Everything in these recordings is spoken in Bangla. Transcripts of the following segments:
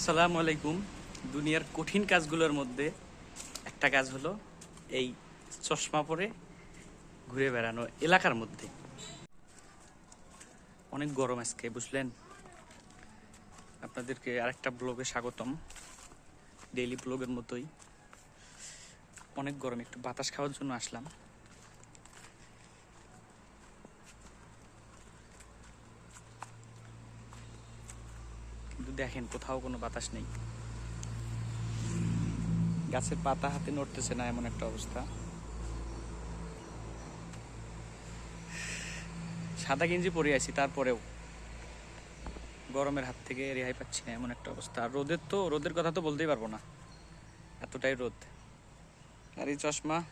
আসসালামু আলাইকুম। দুনিয়ার কঠিন কাজগুলোর মধ্যে একটা কাজ হলো এই চশমা পরে ঘুরে বেড়ানো এলাকার মধ্যে। অনেক গরম আজকে, বুঝলেন? আপনাদেরকে আরেকটা ব্লগে স্বাগতম। ডেইলি ব্লগের মতোই। অনেক গরম একটু বাতাস খাওয়ার জন্য আসলাম। দেখেন, কোথাও কোনো বাতাস নেই। গাছের পাতা হাতে নড়তেছে না এমন একটা অবস্থা। সাদা গেঞ্জি পরে আছি, তারপরেও। গরমের হাত থেকে রেহাই পাচ্ছি না এমন একটা অবস্থা। আর রোদের তো, রোদের কথা তো বলতেই পারব না। এতটাই রোদ। আর এই চশমা,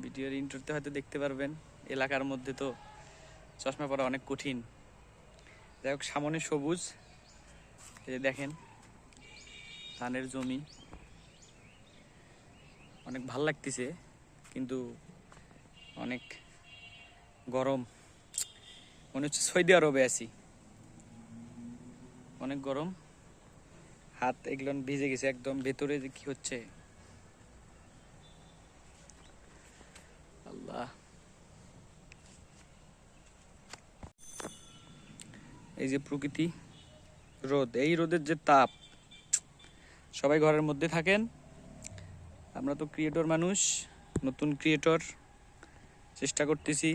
ভিডিওর ইন্টারতে হয়তো দেখতে পারবেন। এলাকার মধ্যে তো চশমা পরা অনেক কঠিন। যাই হোক সামনে সবুজ। এই দেখেন, ধানের জমি। অনেক ভালো লাগতেছে, কিন্তু অনেক গরম। মনে হচ্ছে সৌদি আরবে আছি। অনেক গরম। হাত এগুলো ভিজে গেছে একদম, ভেতরে কি হচ্ছে। আল্লাহ। এই যে প্রকৃতি রোদ, এই রোদের যে তাপ, সবাই ঘরের মধ্যে থাকেন। আমরা তো ক্রিয়েটর মানুষ, নতুন ক্রিয়েটর চেষ্টা করতেছি।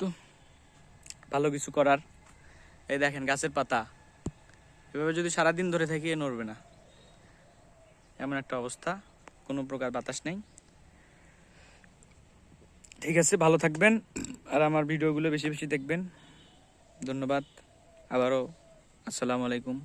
তো ভালো কিছু করার। এই দেখেন গাছের পাতা, এভাবে যদি সারাদিন ধরে থাকি এ নড়বে না। এমন একটা অবস্থা, কোনো প্রকার বাতাস নেই। ঠিক আছে, ভালো থাকবেন। আর আমার ভিডিওগুলো বেশি বেশি দেখবেন। ধন্যবাদ। আবারও আসসালামু আলাইকুম।